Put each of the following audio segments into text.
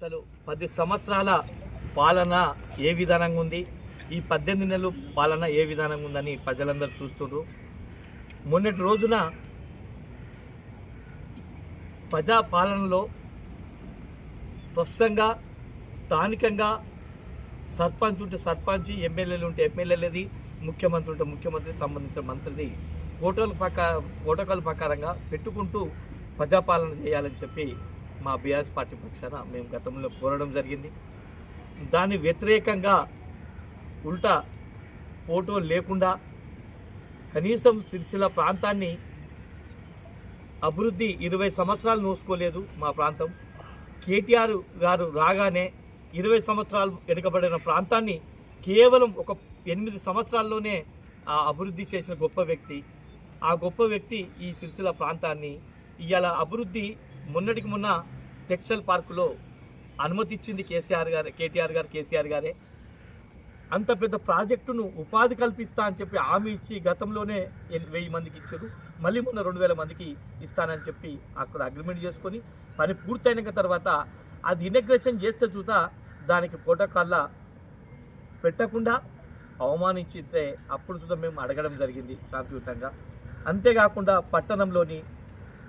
అసలు పది సంవత్సరాల పాలన ఏ విధానంగా ఉంది? ఈ పద్దెనిమిది నెలలు పాలన ఏ విధానంగా ఉందని ప్రజలందరూ చూస్తున్నారు మొన్నటి రోజున ప్రజా పాలనలో స్పష్టంగా స్థానికంగా సర్పంచ్ ఉంటే సర్పంచ్ ఎమ్మెల్యేలు ఉంటే ఎమ్మెల్యేలది ముఖ్యమంత్రి ఉంటే ముఖ్యమంత్రి సంబంధించిన మంత్రిది. ఫోటోల ప్రకారం ప్రోటోకాల్ ప్రకారంగా పెట్టుకుంటూ ప్రజాపాలన చేయాలని చెప్పి మా బీఆర్ఎస్ పార్టీ పక్షాన మేము గతంలో కోరడం జరిగింది. దాని వ్యతిరేకంగా ఉల్టా ఫోటో లేకుండా కనీసం సిరిసిల్ల ప్రాంతాన్ని అభివృద్ధి ఇరవై సంవత్సరాలు నోసుకోలేదు మా ప్రాంతం. కేటీఆర్ గారు రాగానే ఇరవై సంవత్సరాలు వెనుకబడిన ప్రాంతాన్ని కేవలం ఒక ఎనిమిది సంవత్సరాల్లోనే ఆ అభివృద్ధి చేసిన గొప్ప వ్యక్తి. ఆ గొప్ప వ్యక్తి ఈ సిరిసిల్ల ప్రాంతాన్ని ఇవాళ అభివృద్ధి మొన్నటికి మొన్న టెక్స్టైల్ పార్కులో అనుమతి ఇచ్చింది కేసీఆర్ గారు కేటీఆర్ గారు కేసీఆర్ గారే. అంత పెద్ద ప్రాజెక్టును ఉపాధి కల్పిస్తా అని చెప్పి హామీ ఇచ్చి గతంలోనే వెయ్యి మందికి ఇచ్చారు. మళ్ళీ మొన్న రెండు వేల మందికి ఇస్తానని చెప్పి అక్కడ అగ్రిమెంట్ చేసుకొని పని పూర్తయిన తర్వాత అది ఇనగ్రేషన్ చేస్తే చూత దానికి ప్రోటోకాల్లా పెట్టకుండా అవమానించితే అప్పుడు చూద్దాం మేము అడగడం జరిగింది శాంతియుతంగా. అంతేకాకుండా పట్టణంలోని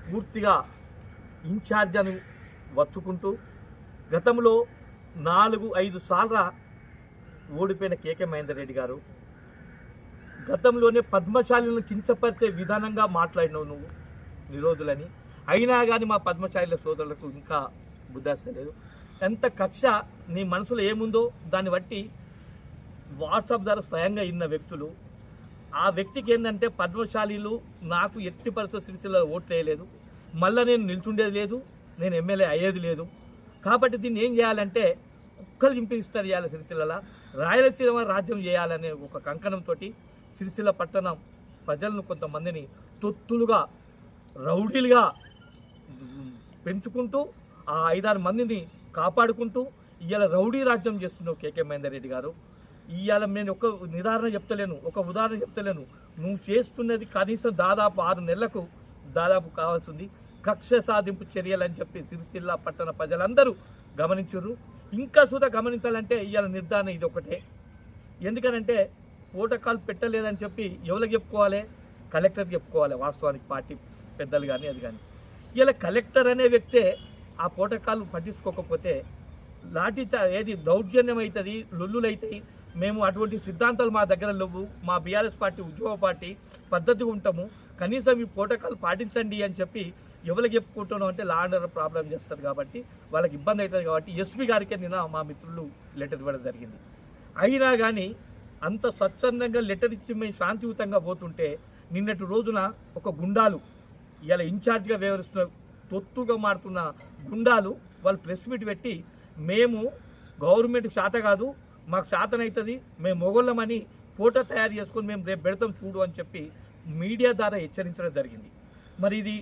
పూర్తిగా ఇన్ఛార్జ్ అని వచ్చుకుంటూ గతంలో నాలుగు ఐదు సార్ల ఓడిపోయిన కేకే మహేందర్ రెడ్డి గారు. గతంలోనే పద్మశాలిలను కించపరిచే విధానంగా మాట్లాడినావు నువ్వు నిరోధులని. అయినా కానీ మా పద్మశాలిల సోదరులకు ఇంకా బుద్ధాస్తలేదు ఎంత కక్ష నీ మనసులో ఏముందో దాన్ని బట్టి వాట్సాప్ ద్వారా స్వయంగా ఇన్న వ్యక్తులు. ఆ వ్యక్తికి ఏంటంటే పద్మశాలీలు నాకు ఎట్టి పరిస్థితి ఓట్లేయలేదు. మళ్ళీ నేను నిల్చుండేది లేదు నేను ఎమ్మెల్యే అయ్యేది లేదు. కాబట్టి దీన్ని ఏం చేయాలంటే కుక్కలు చింపిస్తారు చేయాలి సిరిసిల్ల రాయలసీమ రాజ్యం చేయాలనే ఒక కంకణంతో సిరిసిల్ల పట్టణం ప్రజలను కొంతమందిని తొత్తులుగా రౌడీలుగా పెంచుకుంటూ ఆ ఐదారు మందిని కాపాడుకుంటూ ఇవాళ రౌడీ రాజ్యం చేస్తున్నావు కేకే మహేందర్ రెడ్డి గారు. ఇవాళ నేను ఒక నిదారణ చెప్తలేను ఒక ఉదాహరణ చెప్తలేను. నువ్వు చేస్తున్నది కనీసం దాదాపు ఆరు నెలలకు దాదాపు కావాల్సింది. కక్ష సాధింపు చర్యలు అని చెప్పి సిరిసిల్ల పట్టణ ప్రజలందరూ గమనించరు ఇంకా సుధా గమనించాలంటే ఇవాళ నిర్ధారణ ఇది ఒకటే. ఎందుకనంటే ఓటకాలు పెట్టలేదని చెప్పి ఎవరికి చెప్పుకోవాలి? కలెక్టర్ చెప్పుకోవాలి. వాస్తవానికి పార్టీ పెద్దలు కానీ అది కానీ ఇలా కలెక్టర్ అనే వ్యక్తే ఆ పోటకాలు పట్టించుకోకపోతే లాఠీ చా- ఏది దౌర్జన్యం అవుతుంది లొల్లులు అవుతాయి మేము అటువంటి సిద్ధాంతాలు మా దగ్గర లేవు. మా బీఆర్ఎస్ పార్టీ ఉద్యోగ పార్టీ పద్ధతిగా ఉంటాము. కనీసం ఈ పోటకాలు పాటించండి అని చెప్పి ఎవరికి చెప్పుకుంటున్నాం అంటే లా అండ్ ఆర్డర్ ప్రాబ్లం చేస్తారు కాబట్టి వాళ్ళకి ఇబ్బంది అవుతుంది కాబట్టి ఎస్పీ గారికి నిన్న మా మిత్రులు లెటర్ ఇవ్వడం జరిగింది. అయినా కానీ అంత స్వచ్ఛందంగా లెటర్ ఇచ్చి మేము శాంతియుతంగా పోతుంటే నిన్నటి రోజున ఒక గుండాలు ఇలా ఇన్ఛార్జ్గా వ్యవహరిస్తున్న తొత్తుగా మారుతున్న గుండాలు వాళ్ళు ప్రెస్ మీట్ పెట్టి మేము గవర్నమెంట్ శాత కాదు మాకు శాతనవుతుంది మేము మొగళ్ళమని ఫోటో తయారు చేసుకొని మేము రేపు పెడతాం చూడు అని చెప్పి మీడియా ద్వారా హెచ్చరించడం జరిగింది. మరి ఇది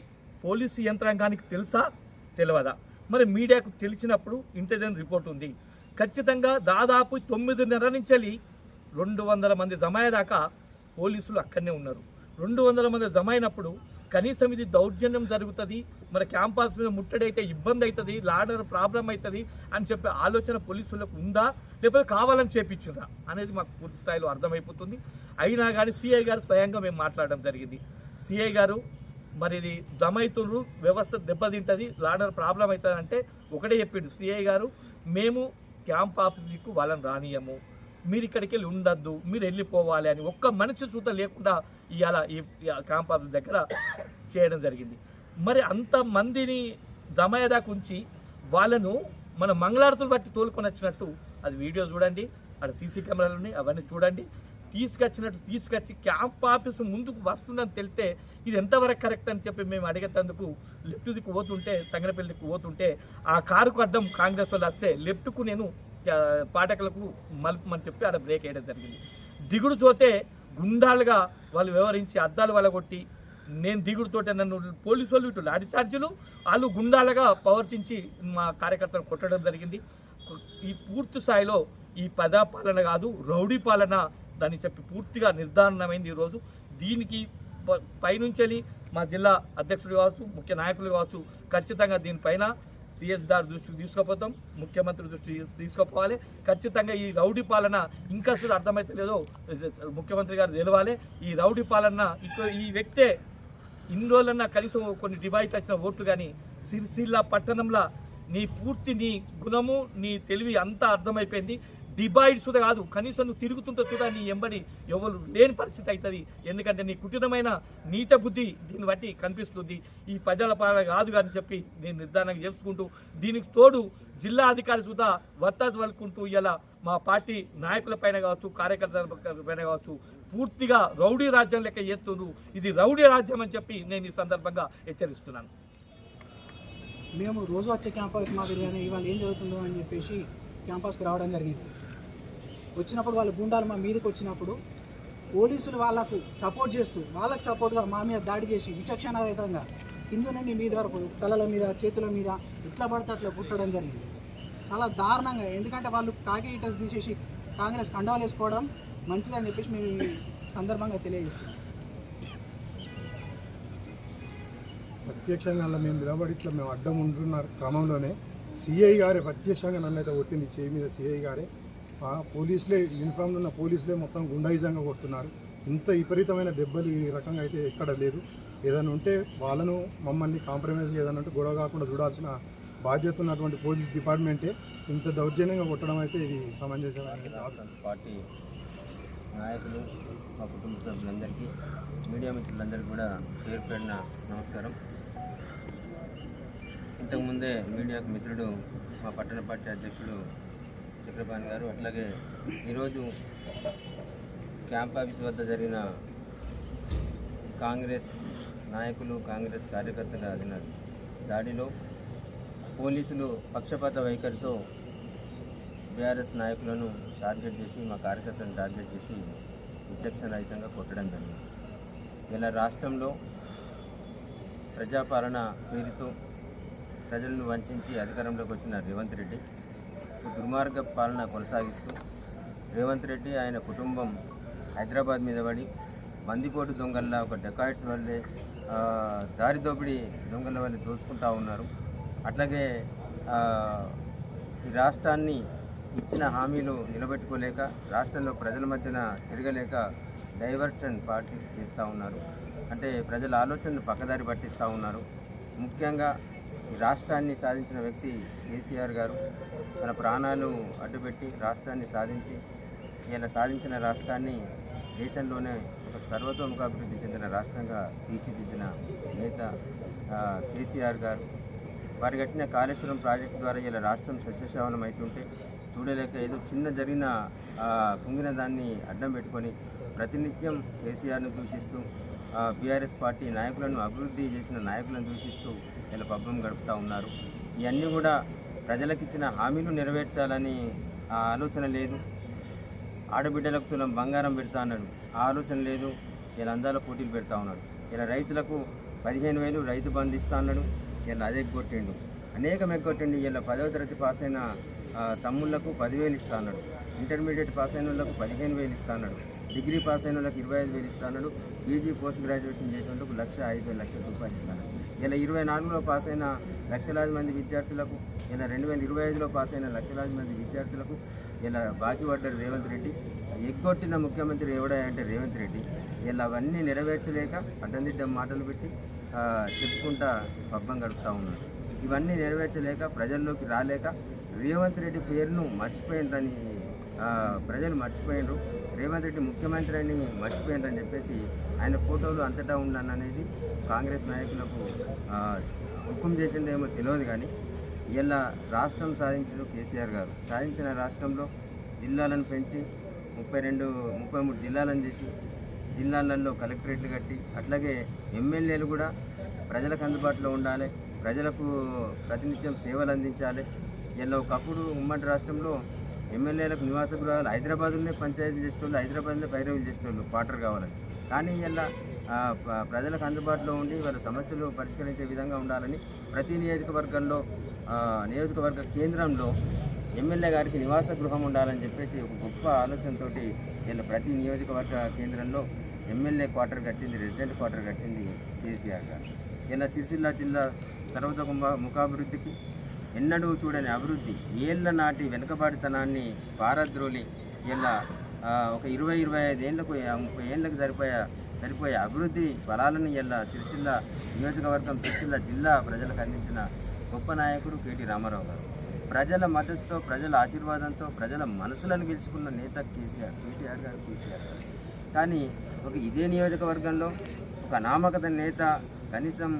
పోలీసు యంత్రాంగానికి తెలుసా? తెలియదా మరి మీడియాకు తెలిసినప్పుడు ఇంటెలిజెన్స్ రిపోర్ట్ ఉంది. ఖచ్చితంగా దాదాపు తొమ్మిదిన్నర నుంచి రెండు వందల మంది జమయ్యేదాకా పోలీసులు అక్కడనే ఉన్నారు. రెండు వందల మంది జమ అయినప్పుడు కనీసం ఇది దౌర్జన్యం జరుగుతుంది మరి క్యాంపస్ మీద ముట్టడైతే ఇబ్బంది అవుతుంది లాడర్ ప్రాబ్లం అవుతుంది అని చెప్పే ఆలోచన పోలీసులకు ఉందా? లేకపోతే కావాలని చేపించిందా అనేది మాకు పూర్తి స్థాయిలో అర్థమైపోతుంది. అయినా కానీ సిఐ గారు స్వయంగా మేము మాట్లాడడం జరిగింది. సిఐ గారు మరి ఇది జమ వ్యవస్థ దెబ్బతింటుంది లాడర్ ప్రాబ్లం అవుతుంది అంటే ఒకటే చెప్పిండు సిఐ గారు మేము క్యాంప్ ఆఫీస్కు వాళ్ళని రానియము. మీరు ఇక్కడికి వెళ్ళి ఉండద్దు మీరు వెళ్ళిపోవాలి అని ఒక్క మనిషి చూత లేకుండా ఇవాళ ఈ క్యాంప్ ఆఫీస్ దగ్గర చేయడం జరిగింది. మరి అంత మందిని జమయదాకు ఉంచి వాళ్ళను మన మంగళారతులు బట్టి తోలుకొని వచ్చినట్టు అది వీడియో చూడండి అక్కడ సీసీ కెమెరాలు ఉన్నాయి అవన్నీ చూడండి. తీసుకొచ్చినట్టు తీసుకొచ్చి క్యాంప్ ఆఫీసు ముందుకు వస్తుందని తెలితే ఇది ఎంతవరకు కరెక్ట్ అని చెప్పి మేము అడిగేటందుకు లెఫ్ట్ దిక్కు పోతుంటే తంగనపల్లి దిక్కు పోతుంటే ఆ కారుకు అడ్డం కాంగ్రెస్ వాళ్ళు వస్తే లెఫ్ట్కు నేను పాఠకులకు మలుపమని చెప్పి ఆడ బ్రేక్ వేయడం జరిగింది. దిగుడు చూతే గుండాలుగా వాళ్ళు వ్యవహరించి అద్దాలు వలగొట్టి నేను దిగుడుతోటే నన్ను పోలీసు వాళ్ళు ఇటు లాఠీ ఛార్జీలు వాళ్ళు గుండాలుగా ప్రవర్తించి మా కార్యకర్తలు కొట్టడం జరిగింది. ఈ పూర్తి స్థాయిలో ఈ పద పాలన కాదు రౌడీ పాలన దాన్ని చెప్పి పూర్తిగా నిర్ధారణమైంది ఈరోజు. దీనికి పైనుంచి మా జిల్లా అధ్యక్షుడు కావచ్చు ముఖ్య నాయకులు కావచ్చు ఖచ్చితంగా దీనిపైన సిఎస్ దృష్టికి తీసుకుపోతాం. ముఖ్యమంత్రి దృష్టికి తీసుకుపోవాలి. ఖచ్చితంగా ఈ రౌడీ పాలన ఇంకా అసలు అర్థమైతే లేదో ముఖ్యమంత్రి గారు తెలవాలి. ఈ రౌడీ పాలన ఇక్కడ ఈ వ్యక్తే ఇన్ని రోజులన్నా కనీసం కొన్ని డివైడ్ వచ్చిన ఓట్లు కానీ సిరిసిల్ల పట్టణంలో నీ పూర్తి నీ గుణము నీ తెలివి అంతా అర్థమైపోయింది. డిబైడ్ సుధ కాదు కనీసం నువ్వు తిరుగుతుంటే సుధా నీ ఎంబడి ఎవరు లేని పరిస్థితి అవుతుంది ఎందుకంటే నీ కుటిలమైన నీత బుద్ధి దీన్ని బట్టి కనిపిస్తుంది. ఈ ప్రజల పాలన కాదు అని చెప్పి నేను నిర్ధారణ చేసుకుంటూ దీనికి తోడు జిల్లా అధికారి సుధా వర్తాజ్ వలుకుంటూ ఇలా మా పార్టీ నాయకుల పైన కావచ్చు కార్యకర్తల పైన కావచ్చు పూర్తిగా రౌడీ రాజ్యం లెక్క చేస్తుండ్రు. ఇది రౌడీ రాజ్యం అని చెప్పి నేను ఈ సందర్భంగా హెచ్చరిస్తున్నాను. మేము రోజు వచ్చే క్యాంపస్ మాదిరిగానే ఇవాళ ఏం జరుగుతుందో అని చెప్పేసి క్యాంపస్కి రావడం జరిగింది. వచ్చినప్పుడు వాళ్ళు గుండాలు మా మీదకి వచ్చినప్పుడు పోలీసులు వాళ్ళకు సపోర్ట్ చేస్తూ వాళ్ళకు సపోర్ట్గా మా మీద దాడి చేసి విచక్షణారహితంగా కింద నుండి మీద వరకు తలల మీద చేతుల మీద ఎట్లా పడితే అట్లా పుట్టడం జరిగింది. చాలా దారుణంగా ఎందుకంటే వాళ్ళు కాకి తీసేసి కాంగ్రెస్ కండవాలు వేసుకోవడం మంచిదని చెప్పేసి మేము ఈ సందర్భంగా తెలియజేస్తున్నాం. ప్రత్యక్షంగా మేము నిలబడి ఇట్లా మేము అడ్డం ఉంటున్న క్రమంలోనే. సిఐ గారే ప్రత్యక్షంగా నన్ను అయితే కొట్టింది చేయి మీద సిఐ గారే. పోలీసులే యూనిఫామ్లో ఉన్న పోలీసులే మొత్తం గుండాయిజంగా కొడుతున్నారు. ఇంత విపరీతమైన దెబ్బలు ఈ రకంగా అయితే ఎక్కడ లేదు. ఏదైనా ఉంటే వాళ్ళను మమ్మల్ని కాంప్రమైజ్ ఏదైనా ఉంటే గొడవ కాకుండా చూడాల్సిన బాధ్యత ఉన్నటువంటి పోలీస్ డిపార్ట్మెంటే ఇంత దౌర్జన్యంగా కొట్టడం అయితే ఇది సమంజసమైన పార్టీ నాయకులు మా కుటుంబ సభ్యులందరికీ మీడియా మిత్రులందరికీ కూడా పేరు పేరిన నమస్కారం. ఇంతకుముందే మీడియాకు మిత్రుడు మా పట్టణ పార్టీ అధ్యక్షుడు చక్రపాణి గారు అట్లాగే ఈరోజు క్యాంప్ ఆఫీస్ వద్ద జరిగిన కాంగ్రెస్ నాయకులు కాంగ్రెస్ కార్యకర్తల అదిన దాడిలో పోలీసులు పక్షపాత వైఖరితో బీఆర్ఎస్ నాయకులను టార్గెట్ చేసి మా కార్యకర్తలను టార్గెట్ చేసి విచక్షణ రహితంగా కొట్టడం జరిగింది. ఇలా రాష్ట్రంలో ప్రజాపాలన పేరుతో ప్రజలను వంచి అధికారంలోకి వచ్చిన రేవంత్ రెడ్డి దుర్మార్గ పాలన కొనసాగిస్తూ రేవంత్ రెడ్డి ఆయన కుటుంబం హైదరాబాద్ మీద పడి బందిపోటు దొంగల్లా ఒక డెకాయిట్స్ వల్లే ఆ, దారి దొంగల వల్లే దోచుకుంటా ఉన్నారు. అట్లాగే ఈ రాష్ట్రాన్ని ఇచ్చిన హామీలు నిలబెట్టుకోలేక రాష్ట్రంలో ప్రజల మధ్యన తిరగలేక డైవర్షన్ పాలిటిక్స్ చేస్తూ ఉన్నారు. అంటే ప్రజల ఆలోచనను పక్కదారి పట్టిస్తూ ఉన్నారు. ముఖ్యంగా ఈ రాష్ట్రాన్ని సాధించిన వ్యక్తి కేసీఆర్ గారు. తన ప్రాణాలు అడ్డుపెట్టి రాష్ట్రాన్ని సాధించి ఇలా సాధించిన రాష్ట్రాన్ని దేశంలోనే ఒక సర్వతోముఖాభివృద్ధి చెందిన రాష్ట్రంగా తీర్చిదిద్దిన నేత కేసీఆర్ గారు. వారి కట్టిన కాళేశ్వరం ప్రాజెక్టు ద్వారా ఇలా రాష్ట్రం సస్యశ్యావనం అవుతుంటే చూడలేక ఏదో చిన్న జరిగిన కుంగిన దాన్ని అడ్డం పెట్టుకొని ప్రతినిత్యం కేసీఆర్ను దూషిస్తూ బీఆర్ఎస్ పార్టీ నాయకులను అభివృద్ధి చేసిన నాయకులను దూషిస్తూ ఇలా పబ్బం గడుపుతూ ఉన్నారు. ఇవన్నీ కూడా ప్రజలకిచ్చిన హామీలు నెరవేర్చాలని ఆలోచన లేదు. ఆడబిడ్డలకు తులం బంగారం పెడతా అన్నాడు. ఆ ఆలోచన లేదు. ఇలా అందాల పోటీలు పెడతా ఉన్నాడు. ఇలా రైతులకు పదిహేను వేలు రైతు బంధు ఇస్తా అన్నాడు. ఇలా అదే కొట్టిండు. అనేకం ఎగ్గొట్టిండు. ఇలా పదవ తరగతి పాస్ అయిన తమ్ముళ్ళకు పదివేలు ఇస్తా అన్నాడు. ఇంటర్మీడియట్ పాస్ అయిన వాళ్ళకు పదిహేను వేలు ఇస్తాడు డిగ్రీ పాస్ అయిన వాళ్ళకి ఇరవై ఐదు వేలు ఇస్తాడు పీజీ పోస్ట్ గ్రాడ్యుయేషన్ చేసిన వాళ్ళకు లక్ష ఐదు లక్షల రూపాయలు ఇస్తాడు ఇలా ఇరవై నాలుగులో పాస్ అయిన లక్షలాది మంది విద్యార్థులకు ఇలా రెండు వేల ఇరవై ఐదులో పాస్ అయిన లక్షలాది మంది విద్యార్థులకు ఇలా బాకీ పడ్డారు రేవంత్ రెడ్డి. ఎగ్గొట్టిన ముఖ్యమంత్రి ఎవడా అంటే రేవంత్ రెడ్డి. ఇలా అవన్నీ నెరవేర్చలేక అడ్డందిడ్డం మాటలు పెట్టి చెప్పుకుంటా పబ్బం గడుపుతూ ఉన్నారు ఇవన్నీ నెరవేర్చలేక ప్రజల్లోకి రాలేక రేవంత్ రెడ్డి పేరును మర్చిపోయిందని ప్రజలు మర్చిపోయినరు. రేవంత్ రెడ్డి ముఖ్యమంత్రి అని మర్చిపోయినరని చెప్పేసి ఆయన ఫోటోలు అంతటా ఉందని అనేది కాంగ్రెస్ నాయకులకు హుకుం చేసిందేమో తెలియదు కానీ ఇలా రాష్ట్రం సాధించిన కేసీఆర్ గారు. సాధించిన రాష్ట్రంలో జిల్లాలను పెంచి ముప్పై రెండు ముప్పై మూడు జిల్లాలను చేసి జిల్లాలలో కలెక్టరేట్లు కట్టి అట్లాగే ఎమ్మెల్యేలు కూడా ప్రజలకు అందుబాటులో ఉండాలి ప్రజలకు ప్రతినిత్యం సేవలు అందించాలి. ఇలా ఒకప్పుడు ఉమ్మడి రాష్ట్రంలో ఎమ్మెల్యేలకు నివాస గృహాలు హైదరాబాద్లోనే పంచాయతీలు చేసేటోళ్ళు హైదరాబాద్లో పైరవీలు చేసేటోళ్ళు క్వార్టర్ కావాలని కానీ ఇలా ప్రజలకు అందుబాటులో ఉండి వాళ్ళ సమస్యలు పరిష్కరించే విధంగా ఉండాలని ప్రతి నియోజకవర్గంలో నియోజకవర్గ కేంద్రంలో ఎమ్మెల్యే గారికి నివాస గృహం ఉండాలని చెప్పేసి ఒక గొప్ప ఆలోచనతోటి ఇలా ప్రతి నియోజకవర్గ కేంద్రంలో ఎమ్మెల్యే క్వార్టర్ కట్టింది రెసిడెంట్ క్వార్టర్ కట్టింది కేసీఆర్ గారు. ఇలా సిరిసిల్ల జిల్లా సర్వతోముఖాభివృద్ధికి ఎన్నడూ చూడని అభివృద్ధి. ఏళ్ళ నాటి వెనుకబాటుతనాన్ని పారద్రోలి ఇలా ఒక ఇరవై ఇరవై ఐదు ఏళ్ళకు ముప్పై ఏళ్ళకు సరిపోయే సరిపోయే అభివృద్ధి బలాలను ఇలా సిరిసిల్ల నియోజకవర్గం సిరిసిల్ల జిల్లా ప్రజలకు అందించిన గొప్ప నాయకుడు కేటీ రామారావు గారు. ప్రజల మద్దతుతో ప్రజల ఆశీర్వాదంతో ప్రజల మనసులను గెలుచుకున్న నేత కేసీఆర్ కేటీఆర్ గారు కేసీఆర్ గారు. కానీ ఒక ఇదే నియోజకవర్గంలో ఒక నామకత నేత కనీసం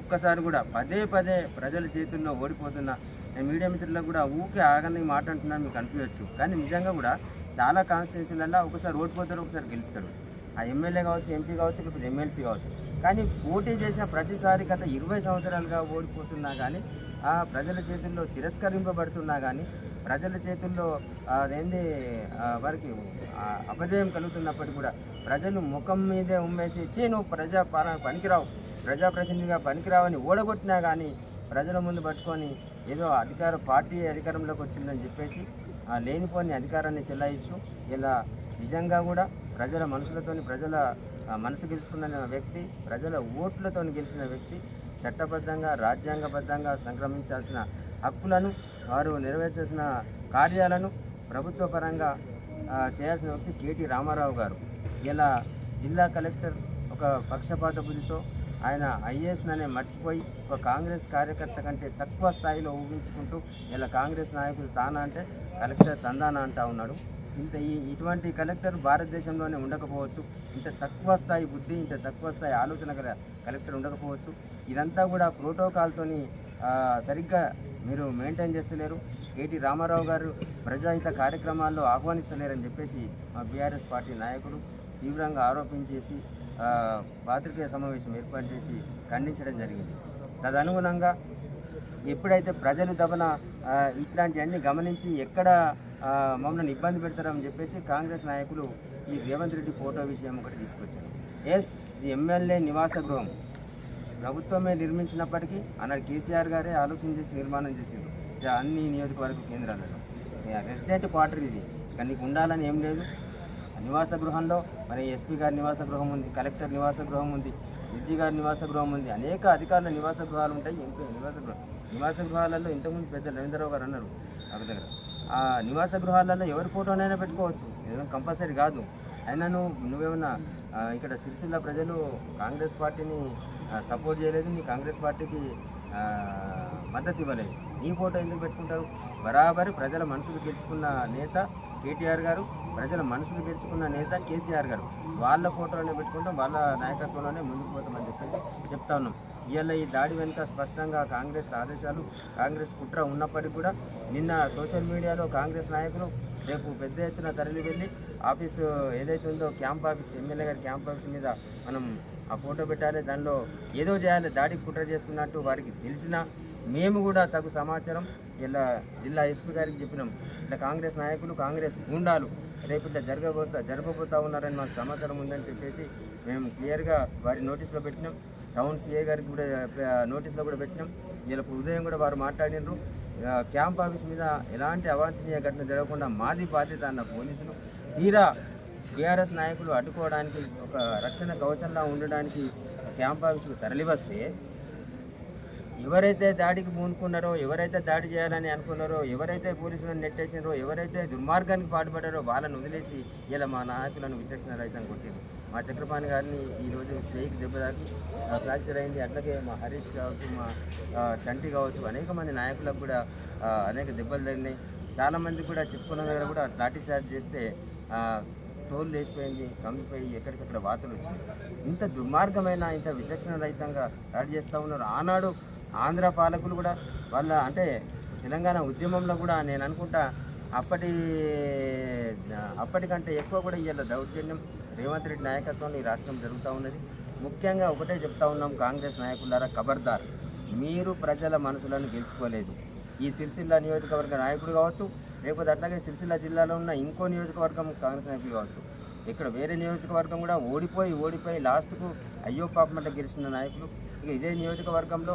ఒక్కసారి కూడా పదే పదే ప్రజల చేతుల్లో ఓడిపోతున్న మీడియా మిత్రులకు కూడా ఊకే ఆగని మాట అంటున్నాను మీకు అనిపించవచ్చు. కానీ నిజంగా కూడా చాలా కాన్స్టిట్యున్సీలలో ఒకసారి ఓడిపోతారు ఒకసారి గెలుపుతాడు ఆ ఎమ్మెల్యే కావచ్చు ఎంపీ కావచ్చు లేకపోతే ఎమ్మెల్సీ కావచ్చు. కానీ పోటీ చేసిన ప్రతిసారి గత ఇరవై సంవత్సరాలుగా ఓడిపోతున్నా కానీ ఆ ప్రజల చేతుల్లో తిరస్కరింపబడుతున్నా కానీ ప్రజల చేతుల్లో అదేంది వారికి అపజయం కలుగుతున్నప్పటికీ కూడా ప్రజలు ముఖం మీదే ఉమ్మేసి చే నువ్వు ప్రజా పాలన పనికిరావు ప్రజాప్రతినిధిగా పనికిరావని ఓడగొట్టినా కానీ ప్రజల ముందు పట్టుకొని ఏదో అధికార పార్టీ అధికారంలోకి వచ్చిందని చెప్పేసి ఆ లేనిపోని అధికారాన్ని చెల్లాయిస్తూ ఇలా నిజంగా కూడా ప్రజల మనసులతోని ప్రజల మనసు గెలుచుకున్న వ్యక్తి ప్రజల ఓట్లతో గెలిచిన వ్యక్తి చట్టబద్ధంగా రాజ్యాంగబద్ధంగా సంక్రమించాల్సిన హక్కులను వారు నెరవేర్చేసిన కార్యాలను ప్రభుత్వ పరంగా చేయాల్సిన వ్యక్తి కేటీ రామారావు గారు. ఇలా జిల్లా కలెక్టర్ ఒక పక్షపాత బుద్ధితో ఆయన ఐఏఎస్ అనే మర్చిపోయి ఒక కాంగ్రెస్ కార్యకర్త కంటే తక్కువ స్థాయిలో ఊహించుకుంటూ ఇలా కాంగ్రెస్ నాయకులు తానా అంటే కలెక్టర్ తందానా అంటా ఉన్నాడు. ఇంత ఈ ఇటువంటి కలెక్టర్ భారతదేశంలోనే ఉండకపోవచ్చు. ఇంత తక్కువ స్థాయి బుద్ధి ఇంత తక్కువ స్థాయి ఆలోచన గల కలెక్టర్ ఉండకపోవచ్చు. ఇదంతా కూడా ప్రోటోకాల్తోని సరిగ్గా మీరు మెయింటైన్ చేస్తలేరు. ఏటి రామారావు గారు ప్రజాహిత కార్యక్రమాల్లో ఆహ్వానిస్తలేరని చెప్పేసి మా బీఆర్ఎస్ పార్టీ నాయకులు తీవ్రంగా ఆరోపించేసి పాత్రికేయ సమావేశం ఏర్పాటు చేసి ఖండించడం జరిగింది. తదనుగుణంగా ఎప్పుడైతే ప్రజలు తపన ఇట్లాంటివన్నీ గమనించి ఎక్కడ మమ్మల్ని ఇబ్బంది పెడతారని చెప్పేసి కాంగ్రెస్ నాయకులు ఈ రేవంత్ రెడ్డి ఫోటో విషయం ఒకటి తీసుకొచ్చారు. ఎస్ ఇది ఎమ్మెల్యే నివాస గృహం. ప్రభుత్వమే నిర్మించినప్పటికీ అన్నాడు కేసీఆర్ గారే ఆలోచన చేసి నిర్మాణం చేసిండు. అన్ని నియోజకవర్గ కేంద్రాలలో. రెసిడెంట్ క్వార్టర్ ఇది. కానీ నీకు ఉండాలని ఏం లేదు. నివాస గృహంలో మరి ఎస్పీ గారి నివాస గృహం ఉంది కలెక్టర్ నివాస గృహం ఉంది జడ్జి గారి నివాస గృహం ఉంది. అనేక అధికారుల నివాస గృహాలు ఉంటాయి. ఎంపీ నివాస గృహం. నివాస గృహాలలో ఇంతకుముందు పెద్ద రవీంద్రరావు గారు అన్నారు ఒక దగ్గర. ఆ నివాస గృహాలలో ఎవరి ఫోటోనైనా పెట్టుకోవచ్చు. ఏదైనా కంపల్సరీ కాదు. అయినా నువ్వు నువ్వేమన్నా ఇక్కడ సిరిసిల్ల ప్రజలు కాంగ్రెస్ పార్టీని సపోర్ట్ చేయలేదు నీ కాంగ్రెస్ పార్టీకి మద్దతు ఇవ్వలేదు. నీ ఫోటో ఎందుకు పెట్టుకుంటారు? బరాబరి ప్రజల మనసులు గెలుచుకున్న నేత కేటీఆర్ గారు ప్రజల మనసులు గెలుచుకున్న నేత కేసీఆర్ గారు. వాళ్ళ ఫోటోలోనే పెట్టుకుంటాం వాళ్ళ నాయకత్వంలోనే ముందుకు పోతామని చెప్పేసి చెప్తా ఉన్నాం. ఇవాళ ఈ దాడి వెనుక స్పష్టంగా కాంగ్రెస్ ఆదేశాలు కాంగ్రెస్ కుట్ర ఉన్నప్పటికీ కూడా నిన్న సోషల్ మీడియాలో కాంగ్రెస్ నాయకులు రేపు పెద్ద ఎత్తున తరలి వెళ్ళి ఆఫీసు ఏదైతే ఉందో క్యాంప్ ఆఫీస్ ఎమ్మెల్యే గారి క్యాంప్ ఆఫీస్ మీద మనం ఆ ఫోటో పెట్టాలి. దానిలో ఏదో చేయాలి దాడికి కుట్ర చేస్తున్నట్టు వారికి తెలిసిన మేము కూడా తగు సమాచారం ఇలా జిల్లా ఎస్పీ గారికి చెప్పినాం. ఇట్లా కాంగ్రెస్ నాయకులు కాంగ్రెస్ గుండాలు రేపు ఇట్లా జరగబోతా జరగబోతా ఉన్నారని మాకు సమాచారం ఉందని చెప్పేసి మేము క్లియర్గా వారి నోటీసులో పెట్టినాం. టౌన్ సిఏ గారికి కూడా నోటీసులో నోటీస్లో కూడా పెట్టినాం. ఇలా ఉదయం కూడా వారు మాట్లాడినారు. క్యాంప్ ఆఫీస్ మీద ఎలాంటి అవాంఛనీయ ఘటన జరగకుండా మాది బాధ్యత అన్న పోలీసులు తీరా టీఆర్ఎస్ నాయకులు అడ్డుకోవడానికి ఒక రక్షణ కవచంలా ఉండడానికి క్యాంప్ ఆఫీస్కు తరలివస్తే ఎవరైతే దాడికి పూనుకున్నారో ఎవరైతే దాడి చేయాలని అనుకున్నారో ఎవరైతే పోలీసులను నెట్టేసినారో ఎవరైతే దుర్మార్గానికి పాటుపడారో వాళ్ళను వదిలేసి ఇలా మా నాయకులను విచక్షణ రహితం కొట్టింది మా చక్రపాణి గారిని ఈరోజు చేయికి దెబ్బ తాకి ఫ్రాక్చర్ అయింది. అట్లాగే మా హరీష్ కావచ్చు మా చంటి కావచ్చు అనేక మంది నాయకులకు కూడా అనేక దెబ్బలు తగినాయి చాలామంది కూడా చెప్పుకున్న దగ్గర కూడా లాఠీ చార్జ్ చేస్తే టోల్ లేచిపోయింది కంపిపోయి ఎక్కడికక్కడ వార్తలు వచ్చినాయి. ఇంత దుర్మార్గమైన ఇంత విచక్షణ రహితంగా దాడి చేస్తూ ఉన్నారు. ఆనాడు ఆంధ్ర పాలకులు కూడా వాళ్ళ అంటే తెలంగాణ ఉద్యమంలో కూడా నేను అనుకుంటా అప్పటి అప్పటికంటే ఎక్కువ కూడా ఇవాళ దౌర్జన్యం. రేవంత్ రెడ్డి నాయకత్వంలో ఈ రాష్ట్రం జరుగుతూ ఉన్నది. ముఖ్యంగా ఒకటే చెప్తా ఉన్నాం కాంగ్రెస్ నాయకులారా ఖబర్దార్ మీరు ప్రజల మనసులను గెలుచుకోలేదు. ఈ సిరిసిల్ల నియోజకవర్గ నాయకుడు కావచ్చు లేకపోతే అట్లాగే సిరిసిల్ల జిల్లాలో ఉన్న ఇంకో నియోజకవర్గం కాంగ్రెస్ నాయకులు కావచ్చు. ఇక్కడ వేరే నియోజకవర్గం కూడా ఓడిపోయి ఓడిపోయి లాస్ట్కు అయ్యో పాపమంట గెలిచిన నాయకులు. ఇక ఇదే నియోజకవర్గంలో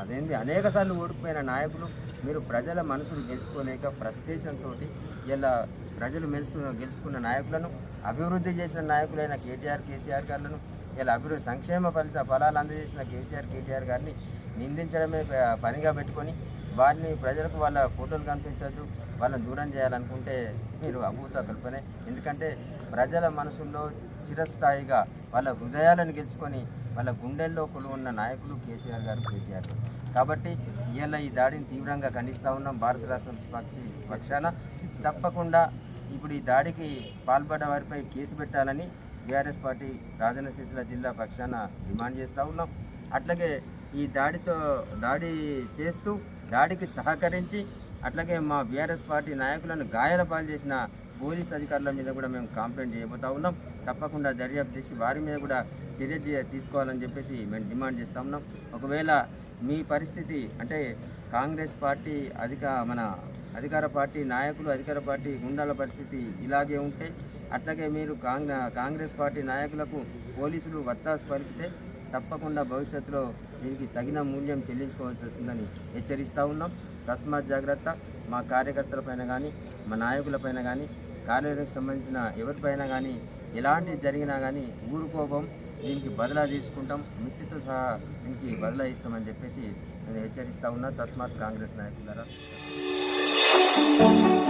అదేంటి అనేక సార్లు ఓడిపోయిన నాయకులు మీరు ప్రజల మనసులు గెలుచుకోలేక ఫ్రస్ట్రేషన్ తోటి ఇలా ప్రజలు మెలుసు గెలుచుకున్న నాయకులను అభివృద్ధి చేసిన నాయకులైన కేటీఆర్ కేసీఆర్ గారులను ఇలా అభివృద్ధి సంక్షేమ ఫలిత ఫలాలు అందజేసిన కేసీఆర్ కేటీఆర్ గారిని నిందించడమే పనిగా పెట్టుకొని వారిని ప్రజలకు వాళ్ళ ఫోటోలు కనిపించద్దు వాళ్ళని దూరం చేయాలనుకుంటే మీరు అభూత కల్పనే. ఎందుకంటే ప్రజల మనసుల్లో చిరస్థాయిగా వాళ్ళ హృదయాలను గెలుచుకొని వాళ్ళ గుండెల్లో కొలువున్న నాయకులు కేసీఆర్ గారు కేటీఆర్ గారు. కాబట్టి ఇవాళ ఈ దాడిని తీవ్రంగా ఖండిస్తూ ఉన్నాం. భారత రాష్ట్రం పక్షాన తప్పకుండా ఇప్పుడు ఈ దాడికి పాల్పడ్డ వారిపై కేసు పెట్టాలని బీఆర్ఎస్ పార్టీ రాజన్న సిరిసిల్ల జిల్లా పక్షాన డిమాండ్ చేస్తూ ఉన్నాం. అట్లాగే ఈ దాడితో దాడి చేస్తూ దాడికి సహకరించి అట్లాగే మా బీఆర్ఎస్ పార్టీ నాయకులను గాయాల పాలు చేసిన పోలీస్ అధికారుల మీద కూడా మేము కంప్లైంట్ చేయబోతా ఉన్నాం. తప్పకుండా దర్యాప్తు చేసి వారి మీద కూడా చర్య తీసుకోవాలని చెప్పేసి మేము డిమాండ్ చేస్తూ ఉన్నాం. ఒకవేళ మీ పరిస్థితి అంటే కాంగ్రెస్ పార్టీ అధిక మన అధికార పార్టీ నాయకులు అధికార పార్టీ గుండాల పరిస్థితి ఇలాగే ఉంటే అట్లాగే మీరు కాంగ్రె కాంగ్రెస్ పార్టీ నాయకులకు పోలీసులు వత్తాసు పలికితే తప్పకుండా భవిష్యత్తులో దీనికి తగిన మూల్యం చెల్లించుకోవాల్సి వస్తుందని హెచ్చరిస్తూ ఉన్నాం. తస్మాత్ జాగ్రత్త మా కార్యకర్తలపైన కానీ మా నాయకులపైన కానీ కార్యాలయానికి సంబంధించిన ఎవరిపైన కానీ ఎలాంటి జరిగినా కానీ ఊరుకోపం దీనికి బదిలా తీసుకుంటాం. మిత్తితో సహా దీనికి బదిలా ఇస్తామని చెప్పేసి నేను హెచ్చరిస్తూ ఉన్నా. తస్మాత్ కాంగ్రెస్ నాయకులారా. thank you.